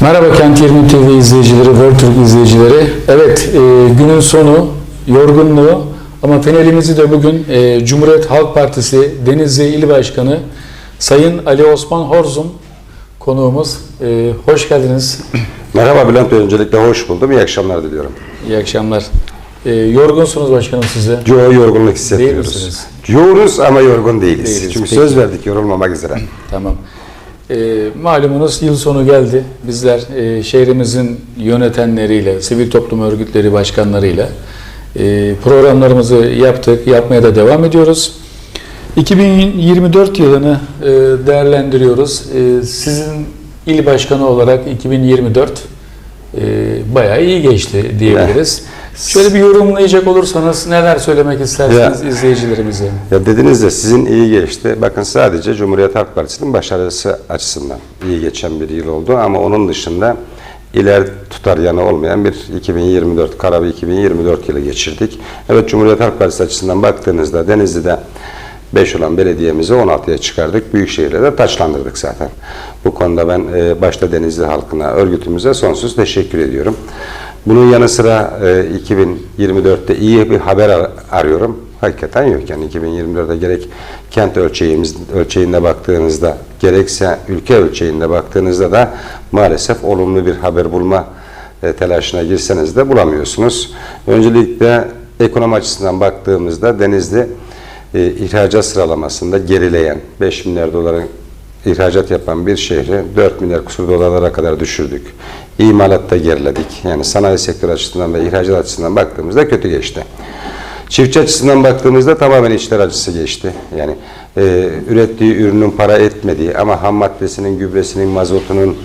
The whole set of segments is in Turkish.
Merhaba Kent 20 TV izleyicileri, World Türk izleyicileri. Evet, e, günün sonu, yorgunluğu ama finalimizi de bugün e, Cumhuriyet Halk Partisi Denizli İl Başkanı Sayın Ali Osman Horzum konuğumuz. E, hoş geldiniz. Merhaba Bülent Bey, öncelikle hoş buldum. İyi akşamlar diliyorum. İyi akşamlar. E, yorgunsunuz başkanım size. Yo, yorgunluk hissetmiyoruz. misiniz? Yoğuruz ama yorgun değiliz. Değiliz, Çünkü peki. söz verdik yorulmamak üzere. Tamam. E, malumunuz yıl sonu geldi. Bizler e, şehrimizin yönetenleriyle, sivil toplum örgütleri başkanlarıyla e, programlarımızı yaptık, yapmaya da devam ediyoruz. 2024 yılını e, değerlendiriyoruz. E, sizin il başkanı olarak 2024 e, bayağı iyi geçti diyebiliriz. Şöyle bir yorumlayacak olursanız neler söylemek istersiniz izleyicilerimize? Ya dediniz de sizin iyi geçti. Bakın sadece Cumhuriyet Halk Partisi'nin başarısı açısından iyi geçen bir yıl oldu. Ama onun dışında iler tutar yanı olmayan bir 2024, kara bir 2024 yılı geçirdik. Evet Cumhuriyet Halk Partisi açısından baktığınızda Denizli'de 5 olan belediyemizi 16'ya çıkardık. Büyükşehir'e de taçlandırdık zaten. Bu konuda ben e, başta Denizli halkına, örgütümüze sonsuz teşekkür ediyorum. Bunun yanı sıra e, 2024'te iyi bir haber ar- arıyorum. Hakikaten yok yani 2024'de gerek kent ölçeğimiz ölçeğinde baktığınızda gerekse ülke ölçeğinde baktığınızda da maalesef olumlu bir haber bulma e, telaşına girseniz de bulamıyorsunuz. Öncelikle ekonomi açısından baktığımızda Denizli e, ihracat sıralamasında gerileyen 5 milyar doların ihracat yapan bir şehri 4 milyar kusur dolarlara kadar düşürdük. İmalatta geriledik. Yani sanayi sektörü açısından ve ihracat açısından baktığımızda kötü geçti. Çiftçi açısından baktığımızda tamamen içler acısı geçti. Yani e, ürettiği ürünün para etmediği ama ham maddesinin, gübresinin, mazotunun,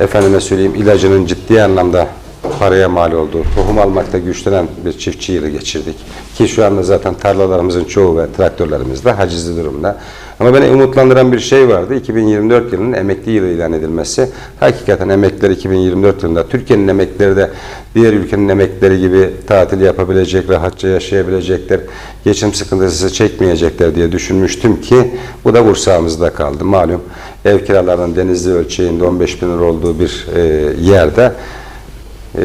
efendime söyleyeyim ilacının ciddi anlamda paraya mal olduğu, tohum almakta güçlenen bir çiftçi yılı geçirdik. Ki şu anda zaten tarlalarımızın çoğu ve traktörlerimiz de hacizli durumda. Ama beni umutlandıran bir şey vardı. 2024 yılının emekli yılı ilan edilmesi. Hakikaten emekliler 2024 yılında Türkiye'nin emeklileri de diğer ülkenin emeklileri gibi tatil yapabilecek, rahatça yaşayabilecekler, geçim sıkıntısı çekmeyecekler diye düşünmüştüm ki bu da kursağımızda kaldı. Malum ev kiralarının denizli ölçeğinde 15 bin lira olduğu bir e, yerde e,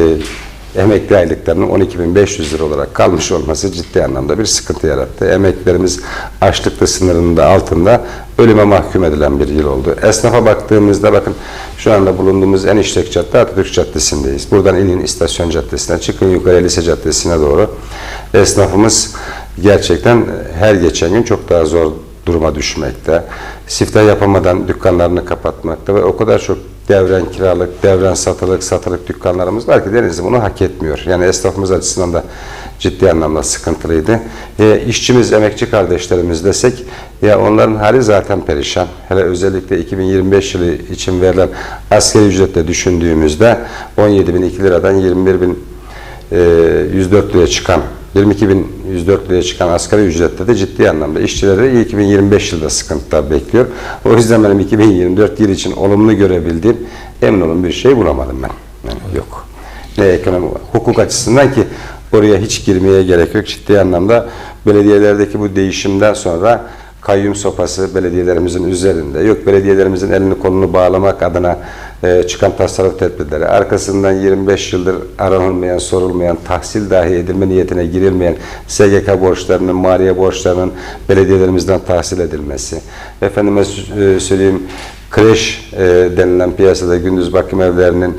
emekli aylıklarının 12.500 lira olarak kalmış olması ciddi anlamda bir sıkıntı yarattı. Emeklilerimiz açlıkta sınırının da altında ölüme mahkum edilen bir yıl oldu. Esnafa baktığımızda bakın şu anda bulunduğumuz en işlek cadde Atatürk Caddesi'ndeyiz. Buradan inin istasyon caddesine çıkın yukarı Lise Caddesi'ne doğru. Esnafımız gerçekten her geçen gün çok daha zor duruma düşmekte. Siftah yapamadan dükkanlarını kapatmakta ve o kadar çok devren kiralık, devren satılık, satılık dükkanlarımız var ki Denizli bunu hak etmiyor. Yani esnafımız açısından da ciddi anlamda sıkıntılıydı. E, işçimiz, emekçi kardeşlerimiz desek ya onların hali zaten perişan. Hele özellikle 2025 yılı için verilen asgari ücretle düşündüğümüzde 17.002 liradan 21.000 e, 104 liraya çıkan 22.104 liraya çıkan asgari ücrette de ciddi anlamda işçileri 2025 yılda sıkıntılar bekliyor. O yüzden benim 2024 yıl için olumlu görebildiğim emin olun bir şey bulamadım ben. Yani yok. Ne ekonomi, hukuk açısından ki oraya hiç girmeye gerek yok. Ciddi anlamda belediyelerdeki bu değişimden sonra kayyum sopası belediyelerimizin üzerinde. Yok belediyelerimizin elini kolunu bağlamak adına e, çıkan tasarruf tedbirleri. Arkasından 25 yıldır aranılmayan, sorulmayan, tahsil dahi edilme niyetine girilmeyen SGK borçlarının, maliye borçlarının belediyelerimizden tahsil edilmesi. Efendime e, söyleyeyim kreş e, denilen piyasada gündüz bakım evlerinin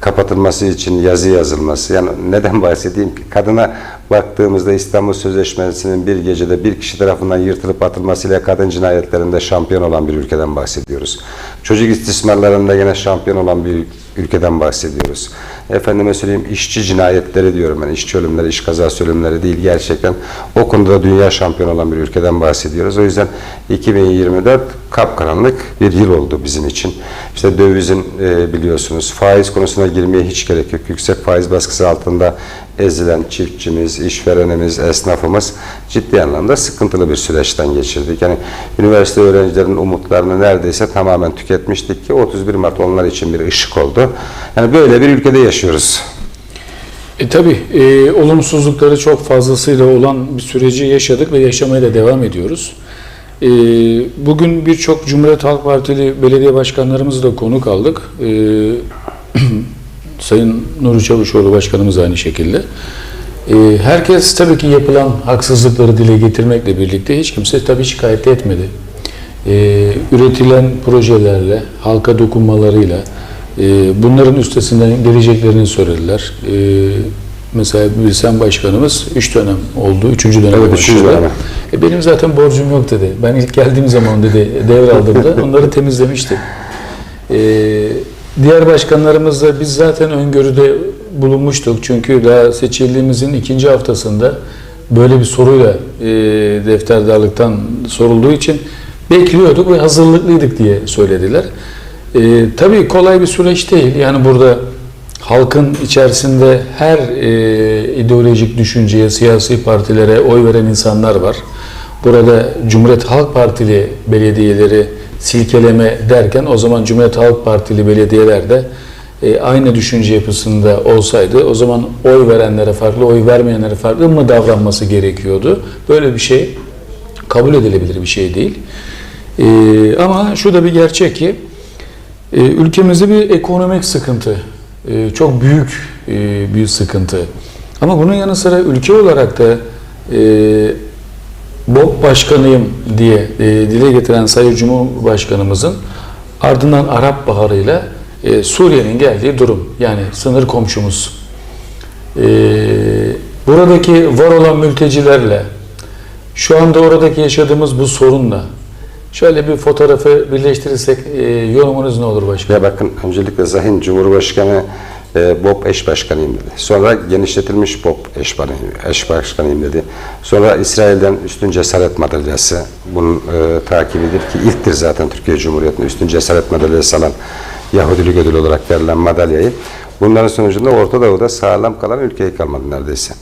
kapatılması için yazı yazılması. Yani neden bahsedeyim ki? Kadına baktığımızda İstanbul Sözleşmesi'nin bir gecede bir kişi tarafından yırtılıp atılmasıyla kadın cinayetlerinde şampiyon olan bir ülkeden bahsediyoruz. Çocuk istismarlarında yine şampiyon olan bir ülkeden bahsediyoruz. Efendime söyleyeyim işçi cinayetleri diyorum ben. işçi ölümleri, iş kazası ölümleri değil. Gerçekten o konuda dünya şampiyon olan bir ülkeden bahsediyoruz. O yüzden 2024 kapkaranlık bir yıl oldu bizim için. İşte dövizin e, biliyorsunuz faiz konusuna girmeye hiç gerek yok. Yüksek faiz baskısı altında ezilen çiftçimiz, işverenimiz, esnafımız ciddi anlamda sıkıntılı bir süreçten geçirdik. Yani üniversite öğrencilerinin umutlarını neredeyse tamamen tüketmiştik ki 31 Mart onlar için bir ışık oldu. Yani böyle bir ülkede yaşıyoruz. E tabi e, olumsuzlukları çok fazlasıyla olan bir süreci yaşadık ve yaşamaya da devam ediyoruz. E, bugün birçok Cumhuriyet Halk Partili belediye başkanlarımızı da konuk aldık. E, Sayın Nuri Çavuşoğlu Başkanımız aynı şekilde. Ee, herkes tabii ki yapılan haksızlıkları dile getirmekle birlikte hiç kimse tabii şikayet etmedi. Ee, üretilen projelerle, halka dokunmalarıyla e, bunların üstesinden geleceklerini söylediler. Ee, mesela Bilsen Başkanımız 3 dönem oldu, 3. dönem Evet, başladı. dönem. E, benim zaten borcum yok dedi. Ben ilk geldiğim zaman dedi devraldığımda onları temizlemiştim. Ee, diğer başkanlarımızla biz zaten öngörüde bulunmuştuk. Çünkü daha seçildiğimizin ikinci haftasında böyle bir soruyla e, defterdarlıktan sorulduğu için bekliyorduk ve hazırlıklıydık diye söylediler. E, tabii kolay bir süreç değil. Yani burada halkın içerisinde her e, ideolojik düşünceye, siyasi partilere oy veren insanlar var. Burada Cumhuriyet Halk Partili belediyeleri silkeleme derken o zaman Cumhuriyet Halk Partili belediyeler de e, aynı düşünce yapısında olsaydı o zaman oy verenlere farklı, oy vermeyenlere farklı mı davranması gerekiyordu? Böyle bir şey kabul edilebilir bir şey değil. E, ama şu da bir gerçek ki e, ülkemizde bir ekonomik sıkıntı, e, çok büyük e, bir sıkıntı. Ama bunun yanı sıra ülke olarak da e, BOP başkanıyım diye e, dile getiren Sayın Cumhurbaşkanımızın ardından Arap Baharı'yla e, Suriye'nin geldiği durum. Yani sınır komşumuz. E, buradaki var olan mültecilerle şu anda oradaki yaşadığımız bu sorunla şöyle bir fotoğrafı birleştirirsek e, yorumunuz ne olur başkanım? Ya bakın öncelikle Zahin Cumhurbaşkanı e, BOP eş başkanıyım dedi. Sonra genişletilmiş BOP eş, eş başkanıyım dedi. Sonra İsrail'den üstün cesaret madalyası bunun e, takibidir ki ilktir zaten Türkiye Cumhuriyeti'nin üstün cesaret madalyası alan Yahudilik ödülü olarak verilen madalyayı. Bunların sonucunda Orta Doğu'da sağlam kalan ülkeyi kalmadı neredeyse.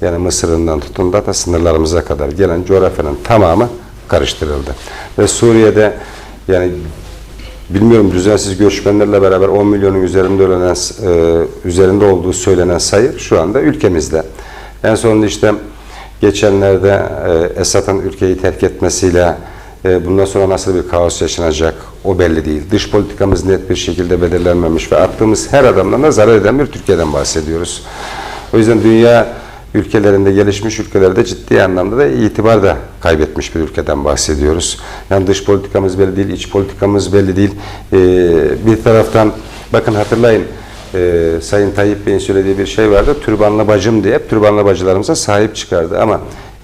Yani Mısır'ından tutun da sınırlarımıza kadar gelen coğrafyanın tamamı karıştırıldı. Ve Suriye'de yani bilmiyorum düzensiz göçmenlerle beraber 10 milyonun üzerinde ölen, e, üzerinde olduğu söylenen sayı şu anda ülkemizde. En sonunda işte geçenlerde e, Esad'ın ülkeyi terk etmesiyle e, bundan sonra nasıl bir kaos yaşanacak o belli değil. Dış politikamız net bir şekilde belirlenmemiş ve attığımız her adamdan da zarar eden bir Türkiye'den bahsediyoruz. O yüzden dünya ülkelerinde, gelişmiş ülkelerde ciddi anlamda da itibar da kaybetmiş bir ülkeden bahsediyoruz. Yani dış politikamız belli değil, iç politikamız belli değil. Ee, bir taraftan bakın hatırlayın e, Sayın Tayyip Bey'in söylediği bir şey vardı. Türbanlı bacım diye hep türbanlı bacılarımıza sahip çıkardı ama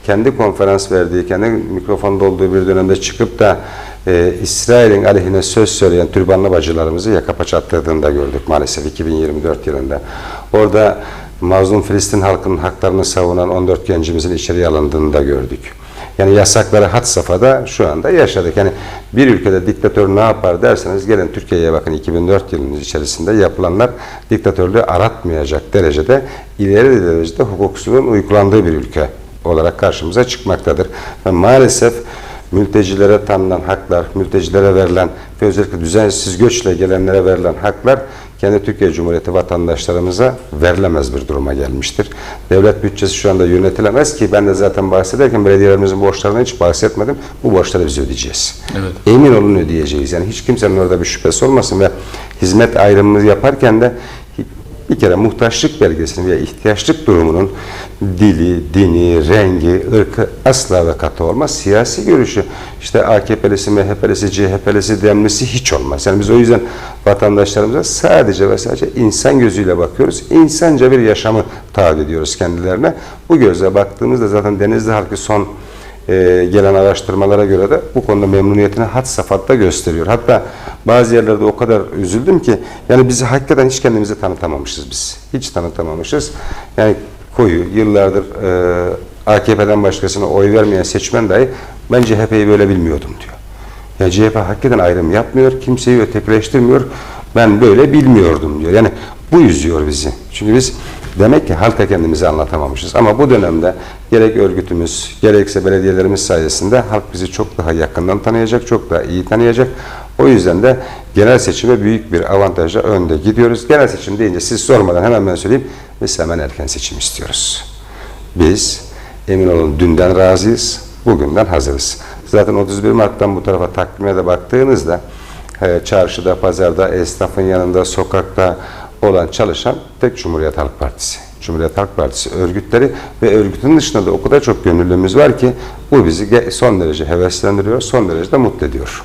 kendi konferans verdiği, kendi mikrofonda olduğu bir dönemde çıkıp da e, İsrail'in aleyhine söz söyleyen türbanlı bacılarımızı yaka paça attırdığını da gördük maalesef 2024 yılında. Orada mazlum Filistin halkının haklarını savunan 14 gencimizin içeriye alındığını da gördük. Yani yasakları had safhada şu anda yaşadık. Yani bir ülkede diktatör ne yapar derseniz gelin Türkiye'ye bakın 2004 yılının içerisinde yapılanlar diktatörlüğü aratmayacak derecede ileri derecede hukuksuzluğun uygulandığı bir ülke olarak karşımıza çıkmaktadır. Ve maalesef mültecilere tanınan haklar, mültecilere verilen ve özellikle düzensiz göçle gelenlere verilen haklar kendi Türkiye Cumhuriyeti vatandaşlarımıza verilemez bir duruma gelmiştir. Devlet bütçesi şu anda yönetilemez ki ben de zaten bahsederken belediyelerimizin borçlarından hiç bahsetmedim. Bu borçları biz ödeyeceğiz. Evet. Emin olun ödeyeceğiz. Yani hiç kimsenin orada bir şüphesi olmasın ve hizmet ayrımını yaparken de bir kere muhtaçlık belgesinin veya ihtiyaçlık durumunun dili, dini, rengi, ırkı asla ve katı olmaz. Siyasi görüşü işte AKP'lisi, MHP'lisi, CHP'lisi, DEM'lisi hiç olmaz. Yani biz o yüzden vatandaşlarımıza sadece ve sadece insan gözüyle bakıyoruz. İnsanca bir yaşamı taahhüt ediyoruz kendilerine. Bu gözle baktığımızda zaten Denizli halkı son e, gelen araştırmalara göre de bu konuda memnuniyetini had safhatta gösteriyor. Hatta bazı yerlerde o kadar üzüldüm ki yani bizi hakikaten hiç kendimizi tanıtamamışız biz. Hiç tanıtamamışız. Yani koyu yıllardır e, AKP'den başkasına oy vermeyen seçmen dahi ben CHP'yi böyle bilmiyordum diyor. Ya CHP hakikaten ayrım yapmıyor, kimseyi ötekileştirmiyor. Ben böyle bilmiyordum diyor. Yani bu üzüyor bizi. Çünkü biz demek ki halka kendimizi anlatamamışız. Ama bu dönemde gerek örgütümüz, gerekse belediyelerimiz sayesinde halk bizi çok daha yakından tanıyacak, çok daha iyi tanıyacak. O yüzden de genel seçime büyük bir avantajla önde gidiyoruz. Genel seçim deyince siz sormadan hemen ben söyleyeyim. Biz hemen erken seçim istiyoruz. Biz emin olun dünden razıyız, bugünden hazırız. Zaten 31 Mart'tan bu tarafa takvime de baktığınızda e, çarşıda, pazarda, esnafın yanında, sokakta olan çalışan tek Cumhuriyet Halk Partisi. Cumhuriyet Halk Partisi örgütleri ve örgütün dışında da o kadar çok gönüllümüz var ki bu bizi son derece heveslendiriyor, son derece de mutlu ediyor.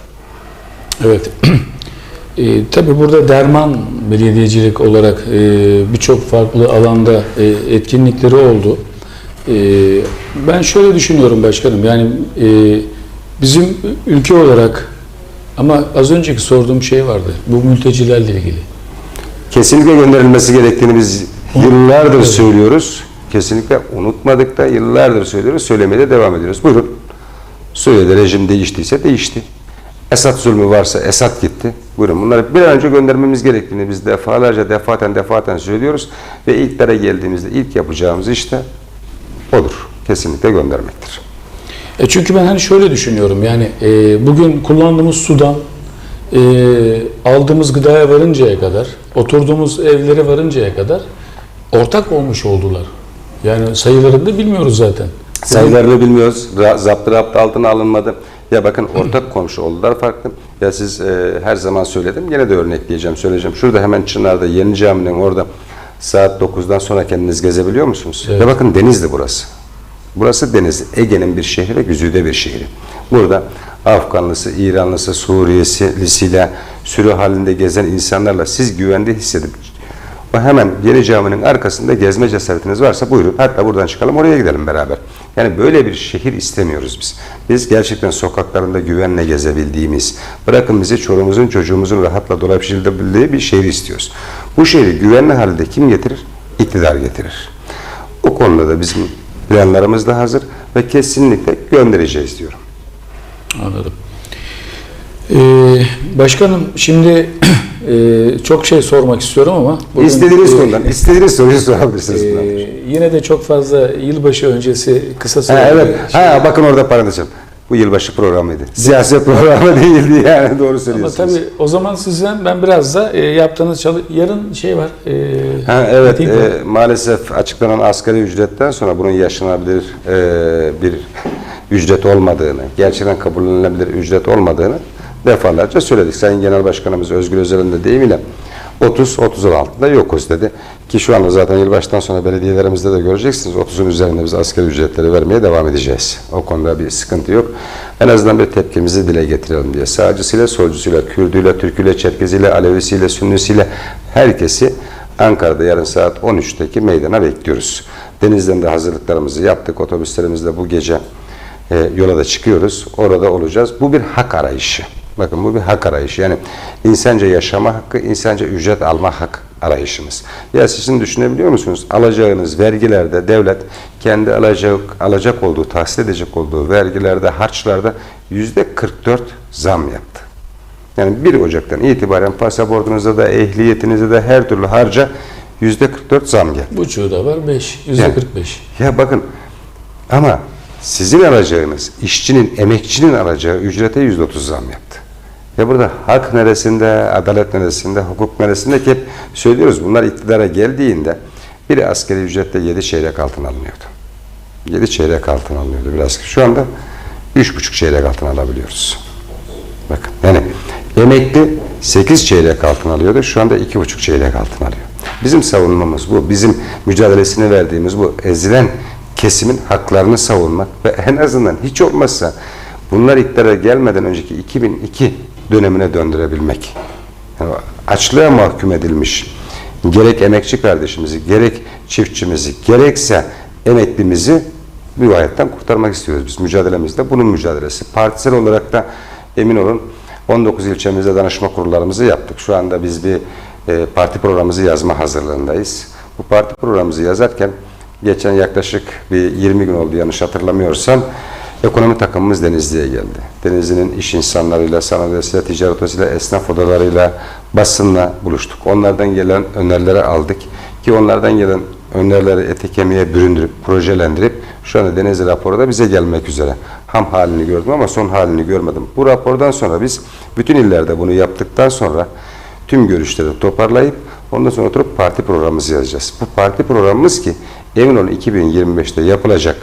Evet. E, tabii burada derman belediyecilik olarak e, birçok farklı alanda e, etkinlikleri oldu. E, ben şöyle düşünüyorum başkanım. Yani e, bizim ülke olarak ama az önceki sorduğum şey vardı. Bu mültecilerle ilgili. Kesinlikle gönderilmesi gerektiğini biz yıllardır söylüyoruz. Kesinlikle unutmadık da yıllardır söylüyoruz. Söylemeye de devam ediyoruz. Buyurun. Suriye'de rejim değiştiyse değişti. Esad zulmü varsa Esad gitti. Buyurun bunları bir an önce göndermemiz gerektiğini biz defalarca defaten defaten söylüyoruz. Ve iktidara geldiğimizde ilk yapacağımız iş de odur. Kesinlikle göndermektir. E çünkü ben hani şöyle düşünüyorum yani e, bugün kullandığımız sudan e, aldığımız gıdaya varıncaya kadar, oturduğumuz evlere varıncaya kadar ortak olmuş oldular. Yani sayılarını da bilmiyoruz zaten. Sayılarını bilmiyoruz. Zaptı raptı altına alınmadı. Ya bakın ortak komşu oldular farklı. Ya siz e, her zaman söyledim. Yine de örnekleyeceğim, söyleyeceğim. Şurada hemen Çınar'da Yeni Cami'nin orada saat 9'dan sonra kendiniz gezebiliyor musunuz? Evet. Ya bakın Denizli burası. Burası Denizli. Ege'nin bir şehri ve güzide bir şehri. Burada Afganlısı, İranlısı, Suriyesi, lisiyle sürü halinde gezen insanlarla siz güvende hissedip o hemen Yeni Cami'nin arkasında gezme cesaretiniz varsa buyurun. Hatta buradan çıkalım oraya gidelim beraber. Yani böyle bir şehir istemiyoruz biz. Biz gerçekten sokaklarında güvenle gezebildiğimiz, bırakın bizi çoluğumuzun çocuğumuzun rahatla dolaşabildiği bir şehir istiyoruz. Bu şehri güvenli halde kim getirir? İktidar getirir. O konuda da bizim planlarımız da hazır ve kesinlikle göndereceğiz diyorum. Anladım. Ee, başkanım şimdi e, çok şey sormak istiyorum ama bugün, istediğiniz e, konudan, istediğiniz soruyu sorabilirsiniz. e, yine de çok fazla yılbaşı öncesi kısa Ha, sürede evet. Ha, bakın orada parantez. Bu yılbaşı programıydı. Siyaset programı değildi yani doğru Ama söylüyorsunuz. tabii o zaman sizden ben biraz da e, yaptığınız çalı yarın şey var. E, Ha, evet e, maalesef açıklanan asgari ücretten sonra bunun yaşanabilir e, bir ücret olmadığını, gerçekten kabullenilebilir ücret olmadığını defalarca söyledik. Sayın Genel Başkanımız Özgür Özel'in de deyimiyle 30-30'un altında yokuz dedi. Ki şu anda zaten yılbaştan sonra belediyelerimizde de göreceksiniz 30'un üzerinde biz asgari ücretleri vermeye devam edeceğiz. O konuda bir sıkıntı yok. En azından bir tepkimizi dile getirelim diye. Sağcısıyla, solcusuyla, Kürdüyle, Türküyle, Çerkeziyle, Alevisiyle, Sünnisiyle herkesi Ankara'da yarın saat 13'teki meydana bekliyoruz. Denizden de hazırlıklarımızı yaptık. Otobüslerimizle bu gece e, yola da çıkıyoruz. Orada olacağız. Bu bir hak arayışı. Bakın bu bir hak arayışı. Yani insanca yaşama hakkı, insanca ücret alma hak arayışımız. Ya sizin düşünebiliyor musunuz? Alacağınız vergilerde devlet kendi alacak, alacak olduğu, tahsil edecek olduğu vergilerde, harçlarda yüzde 44 zam yaptı. Yani 1 Ocak'tan itibaren pasaportunuzda da ehliyetinizde de her türlü harca yüzde 44 zam geldi. buçuğu da var 5, yüzde Yani. 45. Ya bakın ama sizin alacağınız, işçinin, emekçinin alacağı ücrete yüzde otuz zam yaptı. Ya burada hak neresinde, adalet neresinde, hukuk neresinde ki hep söylüyoruz bunlar iktidara geldiğinde biri asgari ücretle yedi çeyrek altın alınıyordu. Yedi çeyrek altın alınıyordu biraz. Şu anda üç buçuk çeyrek altın alabiliyoruz. Bakın yani emekli 8 çeyrek altın alıyordu. Şu anda iki buçuk çeyrek altın alıyor. Bizim savunmamız bu. Bizim mücadelesini verdiğimiz bu. Ezilen kesimin haklarını savunmak ve en azından hiç olmazsa bunlar iktidara gelmeden önceki 2002 dönemine döndürebilmek. Yani açlığa mahkum edilmiş gerek emekçi kardeşimizi, gerek çiftçimizi, gerekse emeklimizi bu hayattan kurtarmak istiyoruz biz mücadelemizde. Bunun mücadelesi. Partisel olarak da emin olun 19 ilçemizde danışma kurullarımızı yaptık. Şu anda biz bir e, parti programımızı yazma hazırlığındayız. Bu parti programımızı yazarken geçen yaklaşık bir 20 gün oldu yanlış hatırlamıyorsam ekonomi takımımız Denizli'ye geldi. Denizli'nin iş insanlarıyla, sanayisiyle, ticaret odasıyla, esnaf odalarıyla, basınla buluştuk. Onlardan gelen önerileri aldık ki onlardan gelen önerileri ete kemiğe büründürüp, projelendirip şu anda Denizli raporu da bize gelmek üzere. Ham halini gördüm ama son halini görmedim. Bu rapordan sonra biz bütün illerde bunu yaptıktan sonra tüm görüşleri toparlayıp ondan sonra oturup parti programımızı yazacağız. Bu parti programımız ki emin olun 2025'te yapılacak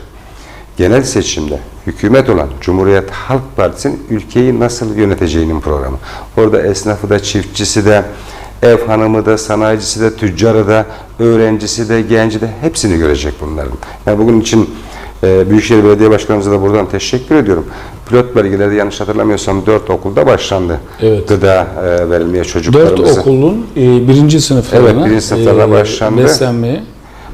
genel seçimde hükümet olan Cumhuriyet Halk Partisi'nin ülkeyi nasıl yöneteceğinin programı. Orada esnafı da, çiftçisi de, Ev hanımı da, sanayicisi de, tüccarı da, öğrencisi de, genci de hepsini görecek bunların. Yani bugün için e, Büyükşehir Belediye Başkanımıza da buradan teşekkür ediyorum. Pilot belgelerde yanlış hatırlamıyorsam 4 okulda başlandı. Evet. Gıda e, verilmeye çocuklarımıza. okulun e, birinci sınıflarına Evet, birinci sınıflarına başlandı. beslenmeye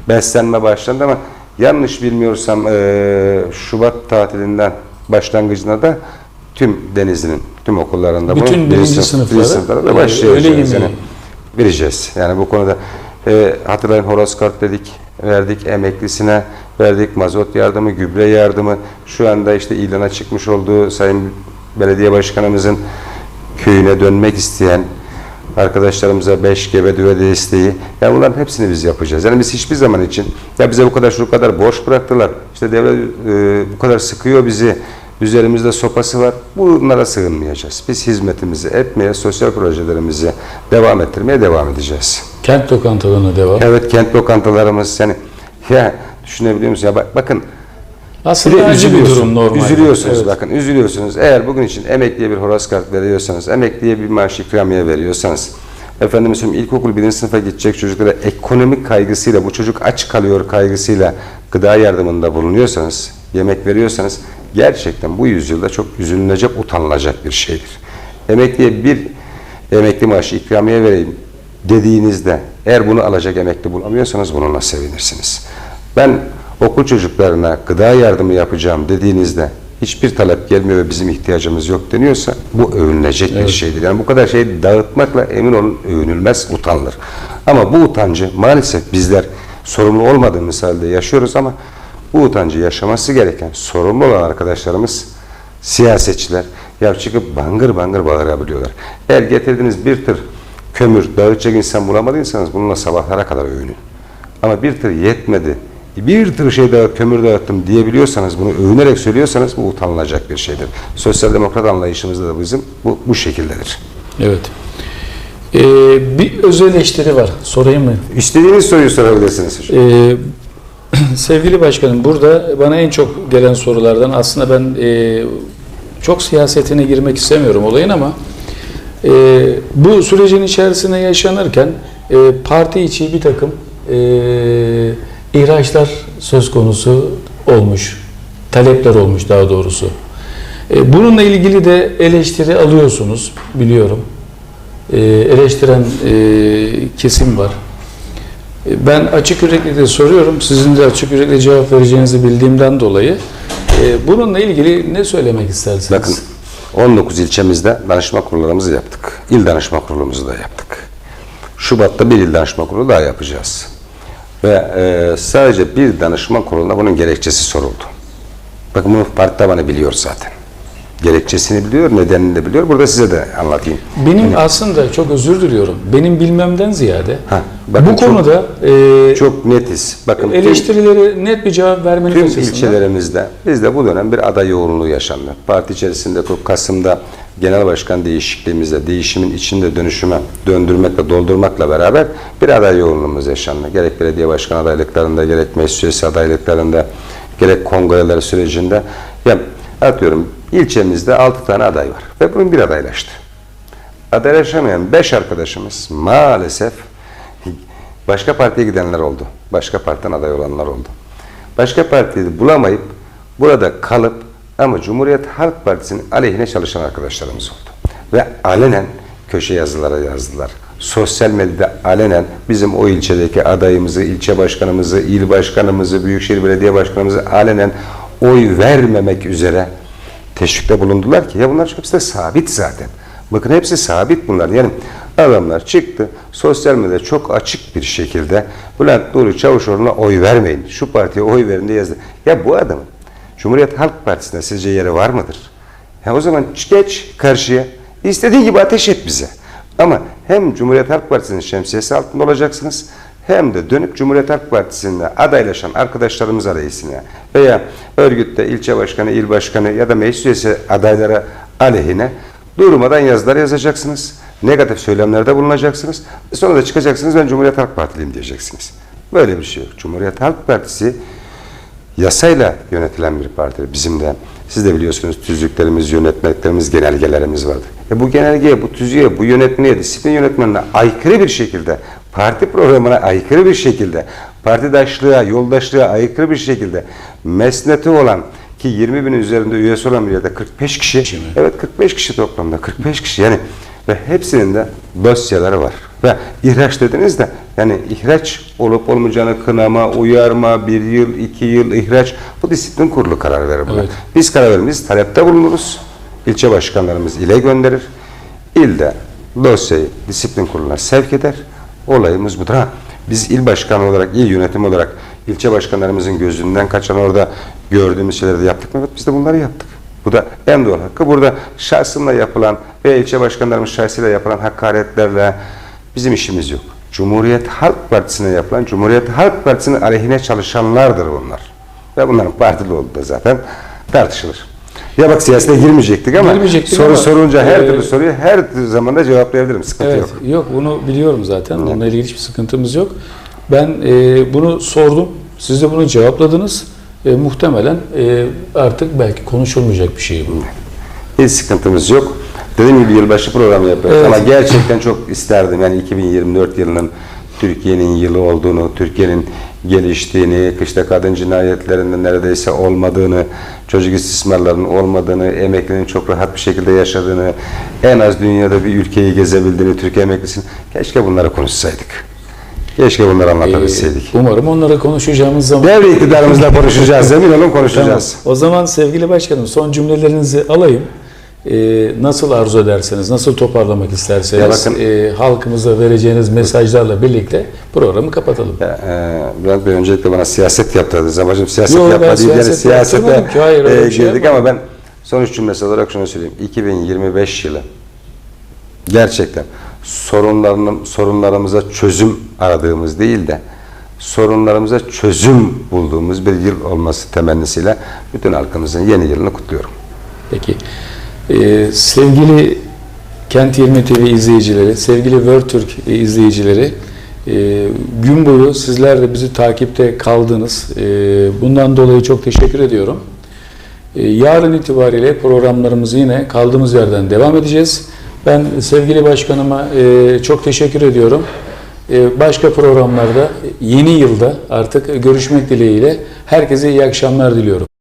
beslenme başlandı ama yanlış bilmiyorsam e, Şubat tatilinden başlangıcında da tüm Denizli'nin tüm okullarında Bütün bunu birinci sınıf- sınıflara, birinci sınıflara da e, başlayacağız. öğle Yani vereceğiz. Yani bu konuda e, hatırlayın horoz kart dedik, verdik emeklisine, verdik mazot yardımı, gübre yardımı. Şu anda işte ilana çıkmış olduğu Sayın Belediye Başkanımızın köyüne dönmek isteyen arkadaşlarımıza 5 gebe düve desteği. Yani bunların hepsini biz yapacağız. Yani biz hiçbir zaman için ya bize bu kadar şu kadar borç bıraktılar. İşte devlet e, bu kadar sıkıyor bizi. Üzerimizde sopası var. Bunlara sığınmayacağız. Biz hizmetimizi etmeye, sosyal projelerimizi devam ettirmeye devam edeceğiz. kent lokantalarına devam. Evet kent lokantalarımız yani ya düşünebiliyor musunuz? Ya bak, bakın Aslında acı bir durum normalde. Üzülüyorsunuz Evet. bakın üzülüyorsunuz. Eğer bugün için emekliye bir horoz kart veriyorsanız, emekliye bir maaş ikramiye veriyorsanız, efendim söyleyeyim ilkokul birinci sınıfa gidecek çocuklara ekonomik kaygısıyla, bu çocuk aç kalıyor kaygısıyla gıda yardımında bulunuyorsanız, yemek veriyorsanız gerçekten bu yüzyılda çok üzülünecek, utanılacak bir şeydir. Emekliye bir emekli maaşı ikramiye vereyim dediğinizde eğer bunu alacak emekli bulamıyorsanız bununla sevinirsiniz. Ben okul çocuklarına gıda yardımı yapacağım dediğinizde hiçbir talep gelmiyor ve bizim ihtiyacımız yok deniyorsa bu övünülecek bir şeydir. Yani bu kadar şeyi dağıtmakla emin olun övünülmez, utanılır. Ama bu utancı maalesef bizler sorumlu olmadığımız halde yaşıyoruz ama bu utancı yaşaması gereken sorumlu olan arkadaşlarımız siyasetçiler ya çıkıp bangır bangır bağırabiliyorlar. Eğer getirdiğiniz bir tır kömür dağıtacak insan bulamadıysanız bununla sabahlara kadar övünün. Ama bir tır yetmedi, bir tır şey daha kömür dağıttım diyebiliyorsanız, bunu övünerek söylüyorsanız bu utanılacak bir şeydir. Sosyal demokrat anlayışımızda da bizim bu, bu şekildedir. Evet. Ee, bir öz eleştiri var. Sorayım mı? İstediğiniz soruyu sorabilirsiniz. Ee, sevgili başkanım burada bana en çok gelen sorulardan aslında ben e, çok siyasetine girmek istemiyorum olayın ama e, bu sürecin içerisinde yaşanırken e, parti içi bir takım e, ihraçlar söz konusu olmuş. Talepler olmuş daha doğrusu. E, bununla ilgili de eleştiri alıyorsunuz biliyorum. E, eleştiren e, kesim var. Ben açık yürekli de soruyorum. Sizin de açık yürekli cevap vereceğinizi bildiğimden dolayı. e, Bununla ilgili ne söylemek istersiniz? Bakın 19 ilçemizde danışma kurullarımızı yaptık. İl danışma kurulumuzu da yaptık. Şubat'ta bir il danışma kurulu daha yapacağız. Ve e, sadece bir danışma kuruluna bunun gerekçesi soruldu. Bakın bunu parti tabanı biliyor zaten. Gerekçesini biliyor, nedenini de biliyor. Burada size de anlatayım. Benim aslında çok özür diliyorum. Benim bilmemden ziyade Ha, bakın bu çok- konuda e, Çok netiz. Bakın tüm- eleştirilere net bir cevap vermeniz Tüm açısından. ilçelerimizde bizde bu dönem bir aday yoğunluğu yaşandı. Parti içerisinde Kasım'da genel başkan değişikliğimizde, değişimin içinde dönüşüme döndürmekle, doldurmakla beraber bir aday yoğunluğumuz yaşandı. Gerek belediye başkan adaylıklarında, gerek meclis üyesi adaylıklarında, gerek kongreler sürecinde. Ya atıyorum ilçemizde 6 tane aday var ve bunun bir adaylaştı. Adaylaşamayan 5 arkadaşımız maalesef başka partiye gidenler oldu. Başka partiden aday olanlar oldu. Başka partiyi bulamayıp burada kalıp ama Cumhuriyet Halk Partisi'nin aleyhine çalışan arkadaşlarımız oldu. Ve alenen köşe yazılara yazdılar. Sosyal medyada alenen bizim o ilçedeki adayımızı, ilçe başkanımızı, il başkanımızı, büyükşehir belediye başkanımızı alenen oy vermemek üzere teşvikte bulundular ki ya bunlar hepsi de sabit zaten. Bakın hepsi sabit bunlar. Yani adamlar çıktı sosyal medyada çok açık bir şekilde Bülent Nuri Çavuşoğlu'na oy vermeyin. Şu partiye oy verin diye yazdı. Ya bu adamın Cumhuriyet Halk Partisi'nde sizce yeri var mıdır? Ya o zaman geç karşıya. istediği gibi ateş et bize. Ama hem Cumhuriyet Halk Partisi'nin şemsiyesi altında olacaksınız hem de dönüp Cumhuriyet Halk Partisi'nde adaylaşan arkadaşlarımız arayısına veya örgütte ilçe başkanı, il başkanı ya da meclis üyesi adaylara aleyhine durmadan yazılar yazacaksınız. Negatif söylemlerde bulunacaksınız. Sonra da çıkacaksınız ben Cumhuriyet Halk Partiliyim diyeceksiniz. Böyle bir şey yok. Cumhuriyet Halk Partisi yasayla yönetilen bir partidir. Bizim de Siz de biliyorsunuz tüzüklerimiz, yönetmeliklerimiz, genelgelerimiz vardır. E bu genelgeye, bu tüzüğe, bu yönetmeliğe, disiplin yönetmenine aykırı bir şekilde, parti programına aykırı bir şekilde, partidaşlığa, yoldaşlığa aykırı bir şekilde mesneti olan ki 20 binin üzerinde üyesi olan bir yerde 45 kişi, evet 45 kişi toplamda, 45 kişi yani ve hepsinin de dosyaları var. Ve ihraç dediniz de yani ihraç olup olmayacağını kınama, uyarma, bir yıl, iki yıl ihraç bu disiplin kurulu karar verir buna. Evet. Biz karar veririz, talepte bulunuruz. İlçe başkanlarımız ile gönderir. İlde dosyayı disiplin kuruluna sevk eder. Olayımız budur. Ha, biz il başkanı olarak, il yönetim olarak ilçe başkanlarımızın gözünden kaçan orada gördüğümüz şeyleri de yaptık mı? Evet biz de bunları yaptık. Bu da en doğal hakkı. Burada şahsımla yapılan ve ilçe başkanlarımız şahsıyla yapılan hakaretlerle bizim işimiz yok. Cumhuriyet Halk Partisi'ne yapılan, Cumhuriyet Halk Partisi'nin aleyhine çalışanlardır bunlar. Ve bunların partili olduğu da zaten tartışılır. Ya bak siyasete girmeyecektik ama Girmeyecektik soru ama, sorunca her e, türlü soruyu her zaman da cevaplayabilirim. Sıkıntı Evet, yok. yok. bunu biliyorum zaten. Onunla ilgili hiçbir sıkıntımız yok. Ben e, bunu sordum. Siz de bunu cevapladınız. E, muhtemelen e, artık belki konuşulmayacak bir şey bu. Hiç sıkıntımız yok. Dediğim gibi yılbaşı programı yapıyoruz Evet. ama gerçekten çok isterdim yani 2024 yılının Türkiye'nin yılı olduğunu, Türkiye'nin geliştiğini, kışta kadın cinayetlerinin neredeyse olmadığını, çocuk istismarlarının olmadığını, emeklinin çok rahat bir şekilde yaşadığını, en az dünyada bir ülkeyi gezebildiğini, Türkiye emeklisinin keşke bunları konuşsaydık. Keşke bunları anlatabilseydik. umarım onları konuşacağımız zaman Devre iktidarımızla konuşacağız, emin olun konuşacağız. Tamam. O zaman sevgili başkanım son cümlelerinizi alayım. Ee, nasıl arzu ederseniz, nasıl toparlamak isterseniz Ya bakın- e, halkımıza vereceğiniz mesajlarla birlikte programı kapatalım. Ya, e, Bülent Bey öncelikle bana siyaset yaptırdınız. Amacım siyaset ben yapma değil. Yani siyaset siyasete ki. Hayır, e, şey girdik yapmadım. ama ben sonuç cümlesi olarak şunu söyleyeyim. 2025 yılı gerçekten sorunlarının sorunlarımıza çözüm aradığımız değil de sorunlarımıza çözüm bulduğumuz bir yıl olması temennisiyle bütün halkımızın yeni yılını kutluyorum. Peki. Ee, sevgili Kent 20 TV izleyicileri, sevgili World Türk izleyicileri, e, gün boyu sizler de bizi takipte kaldınız. E, bundan dolayı çok teşekkür ediyorum. E, yarın itibariyle programlarımızı yine kaldığımız yerden devam edeceğiz. Ben sevgili başkanıma e, çok teşekkür ediyorum. E, başka programlarda yeni yılda artık görüşmek dileğiyle herkese iyi akşamlar diliyorum.